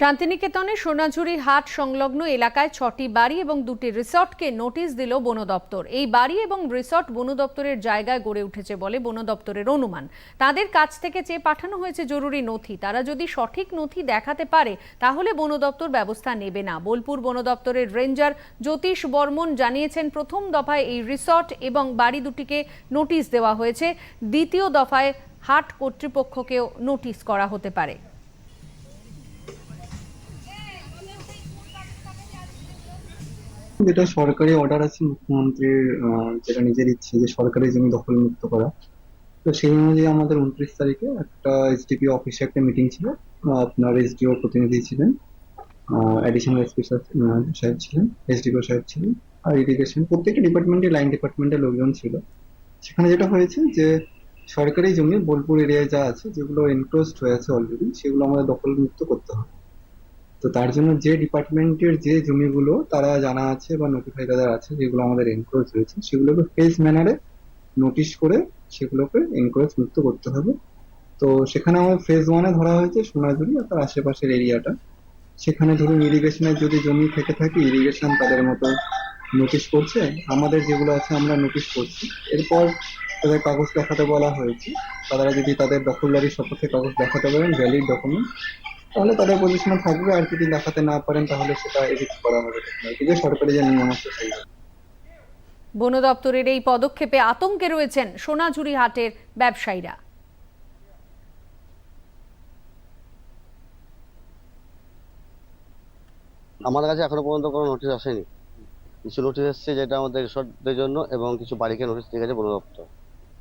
শান্তিনিকেতনে সোনাঝুরি হাট সংলগ্ন এলাকায় ছটি বাড়ি এবং দুটি রিসর্টকে নোটিশ দিল বন দপ্তর। এই বাড়ি এবং রিসর্ট বন দপ্তরের জায়গায় গড়ে উঠেছে বলে বন দপ্তরের অনুমান। তাদের কাছ থেকে চেয়ে পাঠানো হয়েছে জরুরি নথি। তারা যদি সঠিক নথি দেখাতে পারে, তাহলে বন দপ্তর ব্যবস্থা নেবে না। বোলপুর বন দপ্তরের রেঞ্জার জ্যোতিষ বর্মন জানিয়েছেন, প্রথম দফায় এই রিসর্ট এবং বাড়ি দুটিকে নোটিশ দেওয়া হয়েছে। দ্বিতীয় দফায় হাট কর্তৃপক্ষকেও নোটিশ করা হতে পারে। যেটা সরকারি অর্ডার আছে, মুখ্যমন্ত্রীর যেটা নিজের ইচ্ছে যে সরকারি জমি দখল মুক্ত করা। তো সেই অনুযায়ী আমাদের উনত্রিশ তারিখে একটা এসডিপি অফিসে একটা মিটিং ছিল। আপনার এসডিও প্রতিনিধি ছিলেন অ্যাডিশনাল এসপি সাহেব ছিলেন এসডিও সাহেব ছিলেন, আর ইরিগেশন প্রত্যেকটা ডিপার্টমেন্টে লাইন ডিপার্টমেন্টের লোকজন ছিল। সেখানে যেটা হয়েছে যে সরকারি জমি বোলপুর এরিয়ায় যা আছে, যেগুলো এনক্লোজড হয়ে আছে অলরেডি সেগুলো আমাদের দখল মুক্ত করতে হবে। তো তার জন্য যে ডিপার্টমেন্টের যে জমিগুলো তারা জানা আছে বা নোটিফাই তাদের আছে, যেগুলো আমাদের এনক্রোচ হয়েছে সেগুলোকে ফেস ম্যানারে নোটিশ করে সেগুলোকে এনক্রোচ মুক্ত করতে হবে। তো সেখানে আমার ফেজ ওয়ানে ধরা হয়েছে সোনাঝুরি আর তার আশেপাশের এরিয়াটা সেখানে ধরুন ইরিগেশনের যদি জমি থেকে থাকে ইরিগেশন তাদের মতো নোটিশ করছে। আমাদের যেগুলো আছে আমরা নোটিশ করছি। এরপর তাদের কাগজ দেখাতে বলা হয়েছে। তারা যদি তাদের দখলদারি সপক্ষে কাগজ দেখাতে পারেন ভ্যালিড ডকুমেন্ট তাহলে তাদের পজিশনে থাকবে আর যদি দেখাতে না পারেন তাহলে সেটা এডিট করা হবে কিন্তু সরকারি যে নিয়ম আছে সেইভাবে বন দপ্তরের এই পদক্ষেপে আতঙ্কে রয়েছেন সোনাঝুরি হাটের ব্যবসায়ীরা। আমাদের কাছে এখনও পর্যন্ত কোনো নোটিশ আসেনি। কিছু নোটিশ এসেছে যেটা আমাদের রিসোর্টদের জন্য এবং কিছু বাড়িকে নোটিশ দিয়ে গেছে বন দপ্তর।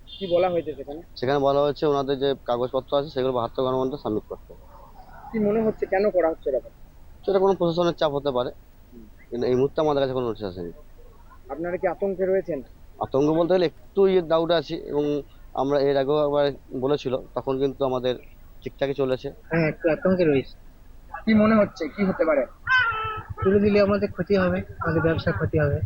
কি বলা হয়েছে সেখানে? সেখানে বলা হয়েছে ওনাদের যে কাগজপত্র আছে সেগুলো বাহাত্তর ঘণ্টার মধ্যে সাবমিট করতে হবে। কি মনে হচ্ছে? কেন করা হচ্ছে এটা সেটা কোনো প্রশাসনের চাপ হতে পারে। কিন্তু এই মুহূর্তে আমাদের কাছে কোনো নোটিশ আসেনি। আপনারা কি আতঙ্কে রয়েছেন? আতঙ্ক বলতে গেলে একটু ইয়ে ডাউট আছি এবং আমরা এর আগেও একবার বলেছিল তখন কিন্তু আমাদের ঠিকঠাকই চলেছে। হ্যাঁ একটু আতঙ্কে রয়েছে। কি মনে হচ্ছে? কি হতে পারে? তুলে দিলে আমাদের ক্ষতি হবে আমাদের ব্যবসার ক্ষতি হবে।